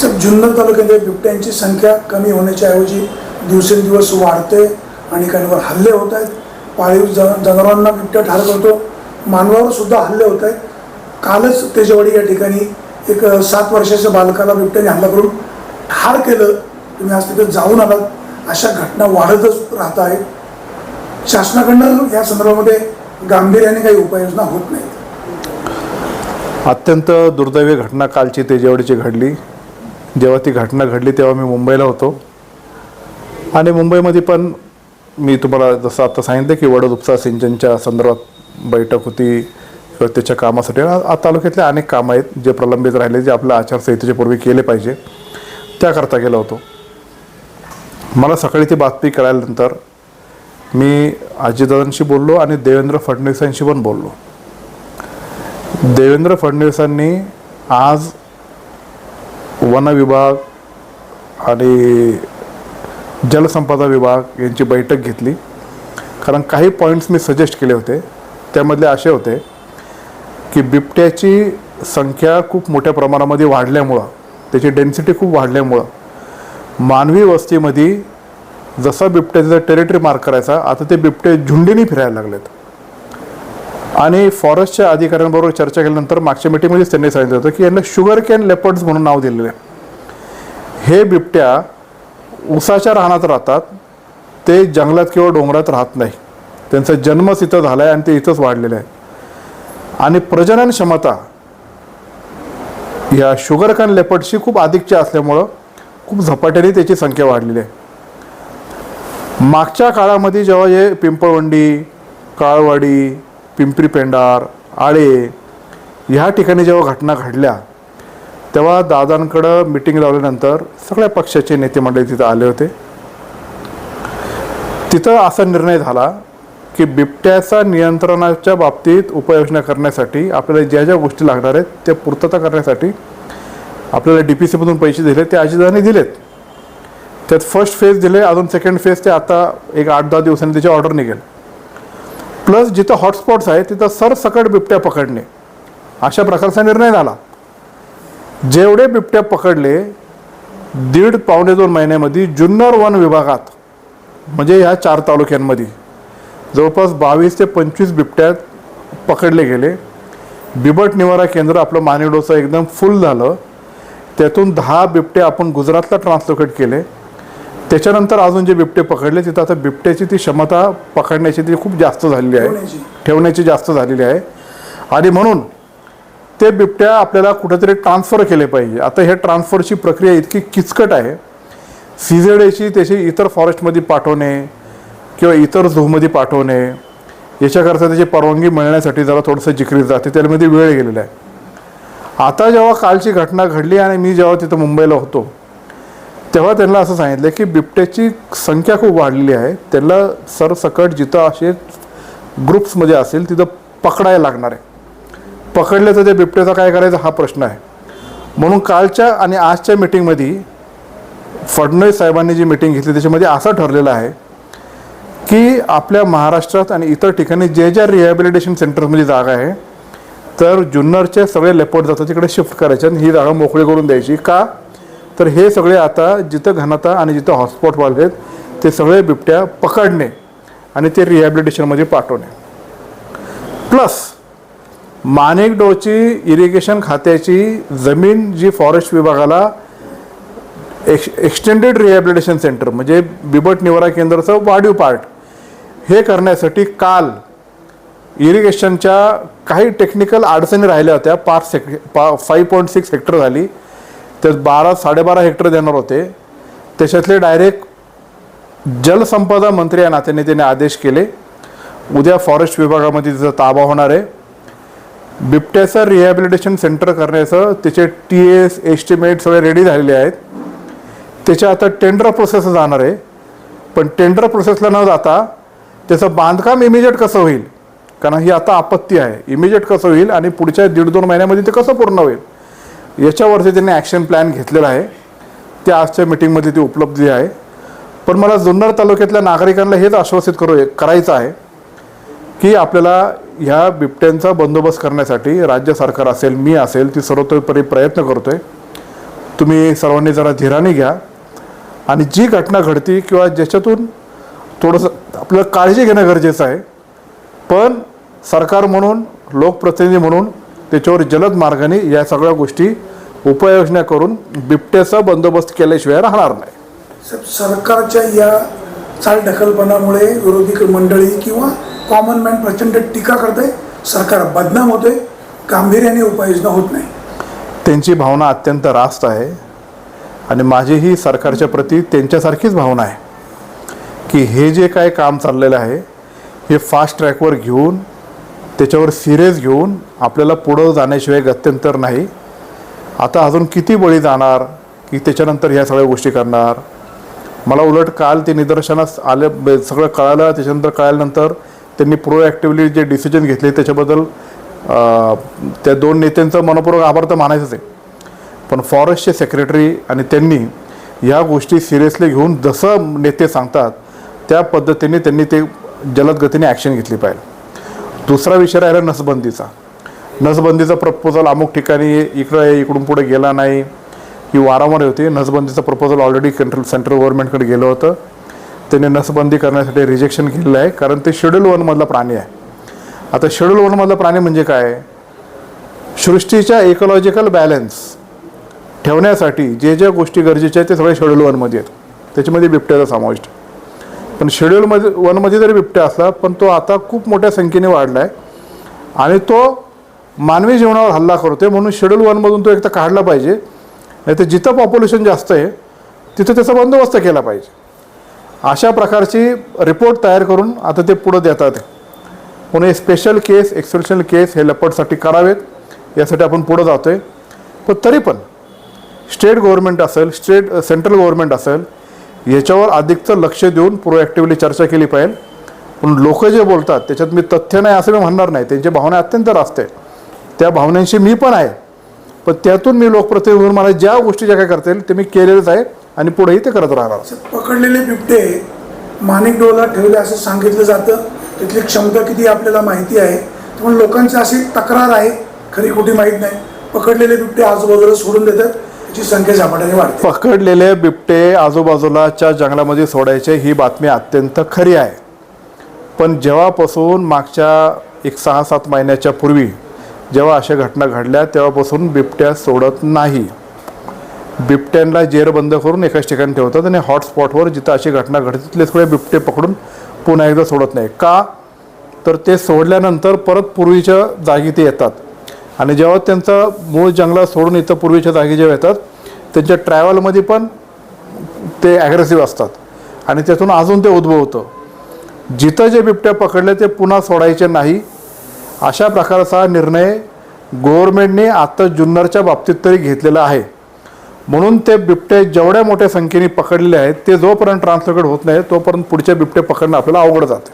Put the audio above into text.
Sir Junnar तालुक्यामध्ये बिबट्यांची संख्या कमी होण्याच्या ऐवजी दिवसेंदिवस वाढते आणि काहींवर हल्ले होत आहेत. पाळीव ज जनावरांना बिबट्या ठार करतो. मानवावर सुद्धा हल्ले होत आहेत. कालच तेजवाडी या ठिकाणी एक सात वर्षाच्या बालकाला बिबट्याने हल्ला करून ठार केलं. तुम्ही आज तिथे जाऊन आलात. अशा घटना वाढतच राहत आहेत. शासनाकडनं या संदर्भामध्ये गांभीर्याने काही उपाययोजना होत नाहीत. अत्यंत दुर्दैवी घटना कालची तेजेवाडीची घडली. जेव्हा ती घटना घडली तेव्हा मी मुंबईला होतो. आणि मुंबईमध्ये पण मी तुम्हाला जसं आता सांगितलं की वडद उपसा सिंचनच्या संदर्भात बैठक होती किंवा त्याच्या कामासाठी. आ- तालुक्यातले अनेक कामं आहेत जे प्रलंबित राहिले जे आपल्या आचारसंहितेच्या पूर्वी केले पाहिजे. त्याकरता गेलो होतो. मला सकाळी ती बातमी कळाल्यानंतर मी अजितदादांशी बोललो आणि देवेंद्र फडणवीसांशी पण बोललो. देवेंद्र फडणवीसांनी आज वन विभाग आणि जलसंपदा विभाग यांची बैठक घेतली. कारण काही पॉईंट्स मी सजेस्ट केले होते. त्यामधले असे होते की बिबट्याची संख्या खूप मोठ्या प्रमाणामध्ये वाढल्यामुळं त्याची डेन्सिटी खूप वाढल्यामुळं मानवी वस्तीमध्ये जसा बिबट्याचा टेरिटरी मार्क करायचा आता ते बिबटे झुंडीने फिरायला लागलेत. आणि फॉरेस्टच्या अधिकाऱ्यांबरोबर चर्चा केल्यानंतर मागच्या मिटिंगमध्येच त्यांनी सांगितलं होतं की यांना शुगर कॅन लेपर्ड्स म्हणून नाव दिलेलं आहे. हे बिबट्या उसाच्या रानात राहतात. ते जंगलात किंवा डोंगरात राहत नाही. त्यांचा जन्मच इथं झाला आहे आणि ते इथंच वाढलेलं आहे आणि प्रजनन क्षमता या शुगर कॅन लेपर्डशी खूप अधिकच्या असल्यामुळं खूप झपाट्याने त्याची संख्या वाढलेली आहे. मागच्या काळामध्ये जेव्हा हे पिंपळवंडी काळवाडी पिंपरी पेंडार आळे ह्या ठिकाणी जेव्हा घटना घडल्या तेव्हा दादांकडं मिटिंग लावल्यानंतर सगळ्या पक्षाचे नेते मंडळी तिथं आले होते. तिथं असा निर्णय झाला की बिबट्याचा नियंत्रणाच्या बाबतीत उपाययोजना करण्यासाठी आपल्याला ज्या ज्या गोष्टी लागणार आहेत त्या पूर्तता करण्यासाठी आपल्याला डी पी सीमधून पैसे दिले ते अजितदादांनी दिलेत. त्यात फर्स्ट फेज दिले अजून सेकंड फेज ते आता एक आठ दहा दिवसांनी त्याची ऑर्डर निघेल. प्लस जिथं हॉटस्पॉट्स आहेत तिथं सरसकट बिबट्या पकडणे. अशा प्रकारचा निर्णय झाला. जेवढे बिबट्या पकडले दीड पावणे दोन महिन्यामध्ये जुन्नर वन विभागात म्हणजे ह्या चार तालुक्यांमध्ये जवळपास बावीस ते पंचवीस बिबट्या पकडले गेले. बिबट निवारा केंद्र आपलं मानेडोचं एकदम फुल झालं. त्यातून दहा बिबटे आपण गुजरातला ट्रान्सलोकेट केले. त्याच्यानंतर अजून जे बिबटे पकडले तिथं आता बिबट्याची ती क्षमता पकडण्याची ती खूप जास्त झालेली आहे. ठेवण्याची. जास्त झालेली आहे. आणि म्हणून ते बिबट्या आपल्याला कुठेतरी ट्रान्सफर केले पाहिजे. आता हे ट्रान्सफरची प्रक्रिया इतकी किचकट आहे. सीझेडेची त्याची इतर फॉरेस्टमध्ये पाठवणे किंवा इतर झूमध्ये पाठवणे याच्याकरता त्याची परवानगी मिळण्यासाठी जरा थोडंसं जिकरी जाते. त्यामध्ये वेळ गेलेला आहे. आता जेव्हा कालची घटना घडली आणि मी जेव्हा तिथं मुंबईला होतो तेव्हा त्यांना असं सांगितलं की बिबट्याची संख्या खूप वाढलेली आहे. त्यांना सरसकट जिथं असे ग्रुप्समध्ये असेल तिथं पकडायला लागणार आहे. पकडलं तर त्या बिबट्याचा काय करायचा? हा प्रश्न आहे. म्हणून कालच्या आणि आजच्या मिटिंगमध्ये फडणवीस साहेबांनी जी मिटिंग घेतली त्याच्यामध्ये असं ठरलेलं आहे की आपल्या महाराष्ट्रात आणि इतर ठिकाणी जे ज्या रिहॅबिलिटेशन सेंटरमध्ये जागा आहे तर जुन्नरचे सगळे लेपोट जातात तिकडे शिफ्ट करायचे आणि ही जागा मोकळी करून द्यायची. का? तर हे सगळे आता जिथं घनता आणि जिथं हॉटस्पॉट आहेत ते सगळे बिबट्या पकडणे आणि ते रिहॅबिलिटेशनमध्ये पाठवणे. प्लस मानेकडोची इरिगेशन खात्याची जमीन जी फॉरेस्ट विभागाला एक्स एक्सटेंडेड रिहॅबिलिटेशन सेंटर म्हणजे बिबट निवारा केंद्राचं वाढीव पार्ट हे करण्यासाठी काल इरिगेशनच्या काही टेक्निकल अडचणी राहिल्या होत्या. पाच सेक पा फाईव्ह पॉईंट सिक्स हेक्टर झाली. त्यात बारा साडेबारा हेक्टर देणार होते. त्याच्यातले डायरेक्ट जलसंपदा मंत्री या नात्याने त्याने आदेश केले. उद्या फॉरेस्ट विभागामध्ये तिचा ताबा होणार आहे. बिबट्याचं रिहॅबिलिटेशन सेंटर करण्याचं त्याचे टी एस एस्टिमेट सगळे रेडी झालेले आहेत. त्याच्या आता टेंडर प्रोसेस जाणार आहे. पण टेंडर प्रोसेसला न जाता त्याचं बांधकाम इमिजिएट कसं होईल? कारण ही आता आपत्ती आहे. इमिजिएट कसं होईल आणि पुढच्या दीड दोन महिन्यामध्ये ते कसं पूर्ण होईल? याच्यावरती त्यांनी ॲक्शन प्लॅन घेतलेला आहे. ते आजच्या मिटिंगमध्ये ती उपलब्धी आहे. पण मला जुन्नर तालुक्यातल्या नागरिकांना हेच आश्वासित करू करायचं आहे की आपल्याला ह्या बिबट्यांचा बंदोबस्त करण्यासाठी राज्य सरकार असेल मी असेल ती सर्वतोपरी प्रयत्न करतो आहे तुम्ही सर्वांनी जरा धीराने घ्या. आणि जी घटना घडती किंवा ज्याच्यातून थोडंसं आपल्याला काळजी घेणं गरजेचं आहे. पण सरकार म्हणून लोकप्रतिनिधी म्हणून त्याच्यावर जलद मार्गाने या सगळ्या गोष्टी उपाययोजना करून बिबट्याचा बंदोबस्त केल्याशिवाय राहणार नाही. सरकारच्या या चालढकलपणामुळे विरोधी मंडळी किंवा कॉमन मॅन प्रचंड टीका करते सरकार बदनाम होते गांभीर्याने उपाययोजना होत नाही. त्यांची भावना अत्यंत रास्त आहे आणि माझीही सरकारच्या प्रती त्यांच्यासारखीच भावना आहे की हे जे काय काम चाललेलं आहे हे फास्ट ट्रॅकवर घेऊन त्याच्यावर सिरियस घेऊन आपल्याला पुढं जाण्याशिवाय गत्यंतर नाही. आता अजून किती बळी जाणार की त्याच्यानंतर ह्या सगळ्या गोष्टी करणार? मला उलट काल ते निदर्शनास आले सगळं कळालं त्याच्यानंतर कळाल्यानंतर त्यांनी प्रोॲक्टिव्हली जे डिसिजन घेतले त्याच्याबद्दल त्या दोन नेत्यांचं मनपूर्वक आभार तर मानायचंच आहे. पण फॉरेस्टचे सेक्रेटरी आणि त्यांनी या गोष्टी सिरियसली घेऊन जसं नेते सांगतात त्या पद्धतीने त्यांनी ते जलद गतीने ॲक्शन घेतली पाहिजे दुसरा विषय राहिला नसबंदीचा. नसबंदीचा प्रपोजल अमुक ठिकाणी इकडं इकडून पुढे गेला नाही. ही वारंवार होती. नसबंदीचं प्रपोजल ऑलरेडी कंट्रोल सेंट्रल गव्हर्नमेंटकडे गेलं होतं. त्याने नसबंदी करण्यासाठी रिजेक्शन केलेलं आहे कारण ते शेड्यूल वनमधला प्राणी आहे. आता शेड्यूल वनमधला प्राणी म्हणजे काय? सृष्टीच्या इकॉलॉजिकल बॅलन्स ठेवण्यासाठी जे ज्या गोष्टी गरजेच्या आहेत ते सगळे शेड्यूल वनमध्ये आहेत. त्याच्यामध्ये बिबट्याचा समाविष्ट पण शेड्यूलमध्ये वनमध्ये जरी बिबट्या असला पण तो आता खूप मोठ्या संख्येने वाढला आहे आणि तो मानवी जीवनावर हल्ला करतोय म्हणून शेड्यूल वनमधून तो एक तर काढला पाहिजे. नाही तर जिथं पॉप्युलेशन जास्त आहे तिथं त्याचा बंदोबस्त केला पाहिजे. अशा प्रकारची रिपोर्ट तयार करून आता ते पुढं देतात. म्हणून हे स्पेशल केस एक्सेप्शनल केस हे लपटसाठी करावेत. यासाठी आपण पुढं जातो आहे पण तरी पण स्टेट गव्हर्नमेंट असेल स्टेट सेंट्रल गव्हर्नमेंट असेल याच्यावर अधिकचं लक्ष देऊन प्रोॲक्टिव्हली चर्चा केली पाहिजे. पण लोक जे बोलतात त्याच्यात मी तथ्य नाही असं मी म्हणणार नाही. त्यांची भावना अत्यंत रास्त आहे. त्या भावनांशी मी पण आहे. पण त्यातून मी लोकप्रतिनिधी म्हणून मला ज्या गोष्टी ज्या काय करता येईल ते मी केलेलंच आहे आणि पुढेही ते करत राहणार पकडलेले बिबटे माणिक डोला ठेवले असं सांगितलं जातं. तिथली क्षमता किती आपल्याला माहिती आहे. पण लोकांची अशी तक्रार आहे खरी कुठे माहीत नाही. पकडलेले बिबटे आजूबाजूला सोडून देतात. ची संख्या झपाट्याने वाढते. पकडलेले बिबटे आजूबाजूलाच्या जंगलामध्ये सोडायचे ही बातमी अत्यंत खरी आहे. पण जेव्हापासून मागच्या एक सहा सात महिन्याच्या पूर्वी जेव्हा अशा घटना घडल्या तेव्हापासून बिबट्या सोडत नाही. बिबट्यांना जेरबंद करून एकाच ठिकाणी ठेवतात आणि हॉटस्पॉटवर जिथं अशी घटना घडते तिथले सगळे बिबटे पकडून पुन्हा एकदा सोडत नाही. का? तर ते सोडल्यानंतर परत पूर्वीच्या जागी ते येतात. आणि जेव्हा त्यांचा मूळ जंगलात सोडून इथं पूर्वीच्या जागी जेव्हा येतात त्यांच्या ट्रॅव्हलमध्ये पण ते ॲग्रेसिव्ह असतात. आणि त्यातून अजून ते उद्भवतं जिथं जे बिबट्या पकडले ते पुन्हा सोडायचे नाही. अशा प्रकारचा निर्णय गव्हर्मेंटने आता जुन्नरच्या बाबतीत तरी घेतलेला आहे. म्हणून ते बिबटे जेवढ्या मोठ्या संख्येने पकडलेले आहेत ते जोपर्यंत ट्रान्सलोकेट होत नाही तोपर्यंत पुढचे बिबटे पकडणं आपल्याला अवघड जाते.